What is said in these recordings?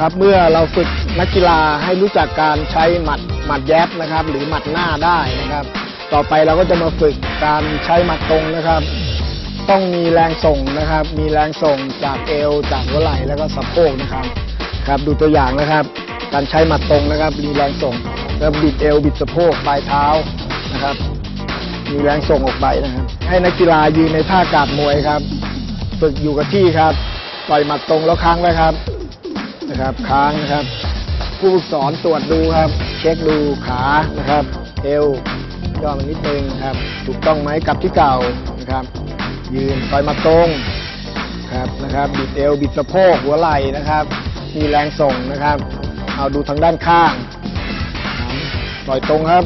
ครับเมื่อเราฝึกนักกีฬาให้รู้จักการใช้หมัดหมัดแยบนะครับ หรือหมัดหน้าได้นะครับ ต่อไปเราก็จะมาฝึกการใช้หมัดตรงนะครับ ต้องมีแรงส่งนะครับ มีแรงส่งจากเอว จากหัวไหล่แล้วก็สะโพกนะครับครับ ดูตัวอย่างนะครับ การใช้หมัดตรงนะครับ มีแรงส่งแล้วบิดเอวบิดสะโพกปลายเท้านะครับ มีแรงส่งออกไปนะครับ ให้นักกีฬายืนในท่ากาดมวยครับ ฝึกอยู่กับที่ครับปล่อยหมัดตรงแล้วค้างไว้ครับ นะครับ ค้างนะครับ ผู้ฝึกสอนตรวจดูครับ เช็คดูขานะครับ เอวย่อมันนิดนึงครับ ถูกต้องไหมกับที่เก่านะครับ ยืนปล่อยมัดตรงครับนะครับบิดเอวบิดสะโพกหัวไหล่นะครับ มีแรงส่งนะครับ เอาดูทางด้านข้างปล่อยตรงครับ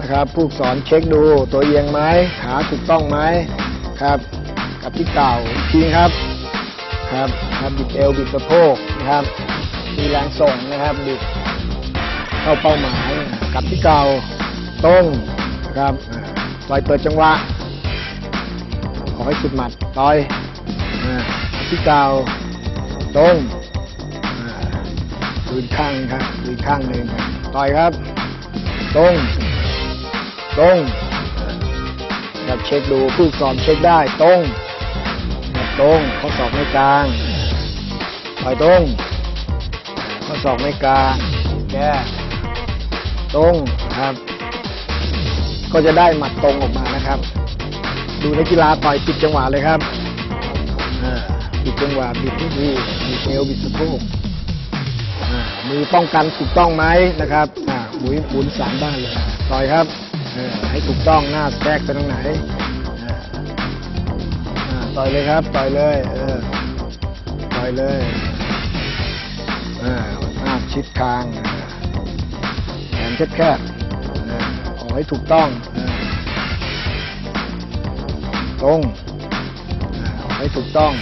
นะครับ ผู้สอนเช็คดูตัวเอียงไหมขาถูกต้องไหมครับ กับที่เก่าอีกทีครับ ครับครับบิดเอวบิดสะโพก นะครับมีแรงส่งนะครับบิดเข้าเป้าหมายกลับที่เก่าตรงนะครับต่อยเปิดจังหวะขอให้สุดหมัดต่อยกับที่เก่าตรงดูอีกข้างครับดูอีกข้างหนึ่งครับต่อยครับ ตรง ตรงครับเช็คดูผู้สอนเช็คได้ตรงตรงข้อศอกไม่กลาง ปล่อยตรงข้อศอกไม่กาแก้ตรงครับ ก็จะได้หมัดตรงออกมานะครับ ดูนักกีฬาต่อยปิดจังหวะเลยครับอ่าปิดจังหวะบิดที่ดีบิดเอวบิดสะโพกอ่ามือป้องกันถูกต้องไหมนะครับอ่าหมุนหมุนสามด้านเลยต่อยครับเออให้ถูกต้องหน้าแทรกไปตรงไหนอ่าอ่าต่อยเลยครับ ต่อยเลยเออต่อยเลย ห้าชิดคางแขนแคบๆขอให้ถูกต้อง ตรงอ่าขอให้ถูกต้อง